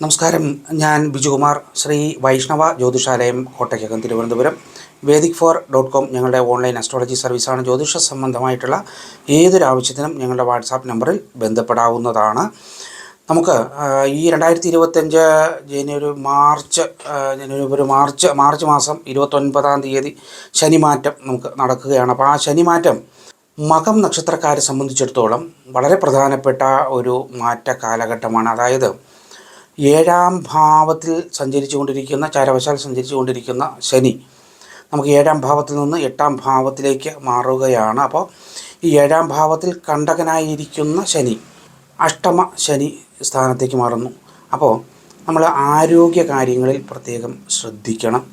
നമസ്കാരം. ഞാൻ Bijukumar. Shri Vaishnava Jyothishalayam Kottakkakam Thiruvananthapuram. Vedic four dot com ഞങ്ങളുടെ ഓൺലൈൻ അസ്ട്രോളജി സർവീസാണ് ജ്യോതിഷ സംബന്ധമായിട്ടുള്ള ഏതൊരു ആവശ്യത്തിനും ഞങ്ങളുടെ വാട്സാപ്പ് നമ്പറിൽ ബന്ധപ്പെടാവുന്നതാണ്. നമുക്ക് ഈ രണ്ടായിരത്തി ഇരുപത്തഞ്ച് ജനുവരി മാർച്ച് ജനുവരി മാർച്ച് മാർച്ച് മാസം ഇരുപത്തൊൻപതാം തീയതി ശനിമാറ്റം നമുക്ക് നടക്കുകയാണ്. അപ്പോൾ ആ ശനിമാറ്റം മകം നക്ഷത്രക്കാരെ സംബന്ധിച്ചിടത്തോളം വളരെ പ്രധാനപ്പെട്ട ഒരു മാറ്റ കാലഘട്ടമാണ്. അതായത് ഏഴാം ഭാവത്തിൽ സഞ്ചരിച്ചു കൊണ്ടിരിക്കുന്ന ചാരവശാൽ സഞ്ചരിച്ചു കൊണ്ടിരിക്കുന്ന ശനി നമുക്ക് ഏഴാം ഭാവത്തിൽ നിന്ന് എട്ടാം ഭാവത്തിലേക്ക് മാറുകയാണ്. അപ്പോൾ ഈ ഏഴാം ഭാവത്തിൽ കണ്ടകനായിരിക്കുന്ന ശനി അഷ്ടമ ശനി സ്ഥാനത്തേക്ക് മാറുന്നു. അപ്പോൾ നമ്മൾ ആരോഗ്യ കാര്യങ്ങളിൽ പ്രത്യേകം ശ്രദ്ധിക്കണം.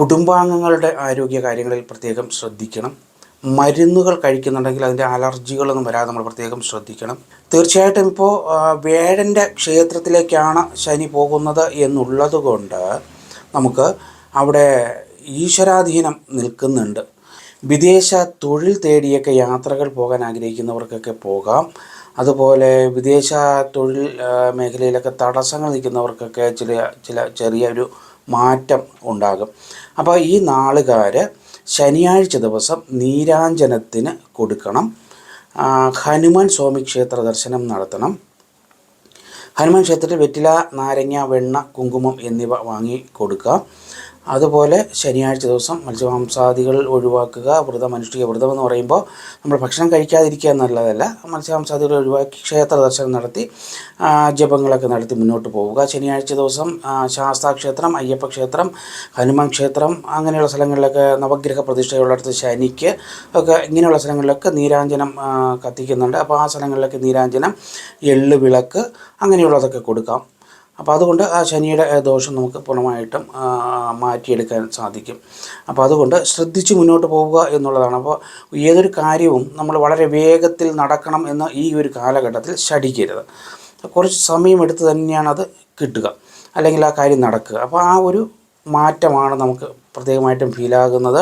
കുടുംബാംഗങ്ങളുടെ ആരോഗ്യ കാര്യങ്ങളിൽ പ്രത്യേകം ശ്രദ്ധിക്കണം. മരുന്നുകൾ കഴിക്കുന്നുണ്ടെങ്കിൽ അതിന്റെ അലർജികളൊന്നും വരാതെ നമ്മൾ പ്രത്യേകം ശ്രദ്ധിക്കണം. തീർച്ചയായിട്ടും ഇപ്പോൾ വേഴന്റെ ക്ഷേത്രത്തിലേക്കാണ് ശനി പോകുന്നത് എന്നുള്ളത് കൊണ്ട് നമുക്ക് അവിടെ ഈശ്വരാധീനം നിൽക്കുന്നുണ്ട്. വിദേശ തൊഴിൽ തേടിയൊക്കെ യാത്രകൾ പോകാൻ ആഗ്രഹിക്കുന്നവർക്കൊക്കെ പോകാം. അതുപോലെ വിദേശ തൊഴിൽ മേഖലയിലൊക്കെ തടസ്സങ്ങൾ നിൽക്കുന്നവർക്കൊക്കെ ചില ചില ചെറിയൊരു മാറ്റം ഉണ്ടാകും. അപ്പോൾ ഈ നാളുകാർ ശനിയാഴ്ച ദിവസം നീരാഞ്ജനത്തിന് കൊടുക്കണം. ഹനുമാൻ സ്വാമി ക്ഷേത്ര ദർശനം നടത്തണം. ഹനുമാൻ ക്ഷേത്രത്തിൽ വെറ്റില നാരങ്ങ വെണ്ണ കുങ്കുമം എന്നിവ വാങ്ങി കൊടുക്കുക. അതുപോലെ ശനിയാഴ്ച ദിവസം മത്സ്യമാംസാദികൾ ഒഴിവാക്കുക വ്രതം അനുഷ്ഠിക്കുക വ്രതം എന്ന് പറയുമ്പോൾ നമ്മൾ ഭക്ഷണം കഴിക്കാതിരിക്കുക എന്നുള്ളതല്ല മത്സ്യമാംസാദികൾ ഒഴിവാക്കി ക്ഷേത്ര ദർശനം നടത്തി ജപങ്ങളൊക്കെ നടത്തി മുന്നോട്ട് പോവുക. ശനിയാഴ്ച ദിവസം ശാസ്താക്ഷേത്രം അയ്യപ്പ ക്ഷേത്രം ഹനുമാൻ ക്ഷേത്രം അങ്ങനെയുള്ള സ്ഥലങ്ങളിലൊക്കെ നവഗ്രഹ പ്രതിഷ്ഠയുള്ളിടത്ത് ശനിക്ക് ഒക്കെ ഇങ്ങനെയുള്ള സ്ഥലങ്ങളിലൊക്കെ നീരാഞ്ജനം കത്തിക്കുന്നുണ്ട്. അപ്പോൾ ആ സ്ഥലങ്ങളിലൊക്കെ നീരാഞ്ജനം എള്ള് വിളക്ക് അങ്ങനെയുള്ളതൊക്കെ കൊടുക്കാം. അപ്പോൾ അതുകൊണ്ട് ആ ശനിയുടെ ദോഷം നമുക്ക് പൂർണമായിട്ടും മാറ്റിയെടുക്കാൻ സാധിക്കും. അപ്പോൾ അതുകൊണ്ട് ശ്രദ്ധിച്ച് മുന്നോട്ട് പോവുക എന്നുള്ളതാണ്. അപ്പോൾ ഏതൊരു കാര്യവും നമ്മൾ വളരെ വേഗത്തിൽ നടക്കണം എന്ന് ഈ ഒരു കാലഘട്ടത്തിൽ ശടിക്കരുത് കുറച്ച് സമയമെടുത്ത് തന്നെയാണ് അത് കിട്ടുക. അല്ലെങ്കിൽ ആ കാര്യം നടക്കുക. അപ്പോൾ ആ ഒരു മാറ്റമാണ് നമുക്ക് പ്രത്യേകമായിട്ടും ഫീലാകുന്നത്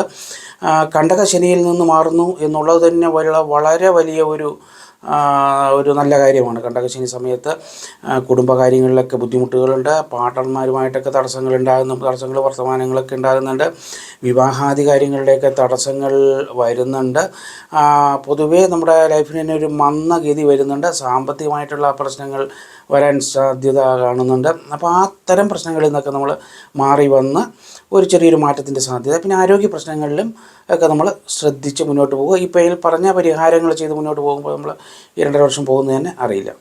കണ്ടക ശനിയിൽ നിന്ന് മാറുന്നു എന്നുള്ളത് തന്നെ വളരെ വളരെ വലിയ ഒരു ഒരു നല്ല കാര്യമാണ്. കണ്ടകശനി സമയത്ത് കുടുംബകാര്യങ്ങളിലൊക്കെ ബുദ്ധിമുട്ടുകളുണ്ട്. പാട്ടന്മാരുമായിട്ടൊക്കെ തടസ്സങ്ങൾ ഉണ്ടാകുന്നു തടസ്സങ്ങൾ വർത്തമാനങ്ങളൊക്കെ ഉണ്ടാകുന്നുണ്ട്. വിവാഹാദി കാര്യങ്ങളിലേക്ക് തടസ്സങ്ങൾ വരുന്നുണ്ട്. പൊതുവേ നമ്മുടെ ലൈഫിന് തന്നെ ഒരു മന്ദഗതി വരുന്നുണ്ട്. സാമ്പത്തികമായിട്ടുള്ള പ്രശ്നങ്ങൾ വരാൻ സാധ്യത കാണുന്നുണ്ട്. അപ്പോൾ ആ തരം പ്രശ്നങ്ങളിൽ നിന്നൊക്കെ നമ്മൾ മാറി വന്ന് ഒരു ചെറിയൊരു മാറ്റത്തിന്റെ സാധ്യത. പിന്നെ ആരോഗ്യ പ്രശ്നങ്ങളിലും ഒക്കെ നമ്മൾ ശ്രദ്ധിച്ച് മുന്നോട്ട് പോകുക ഇപ്പോൾ പറഞ്ഞ പരിഹാരങ്ങൾ ചെയ്ത് മുന്നോട്ട് പോകുമ്പോൾ നമ്മൾ ഈ രണ്ടര വർഷം പോകുന്നത് തന്നെ അറിയില്ല.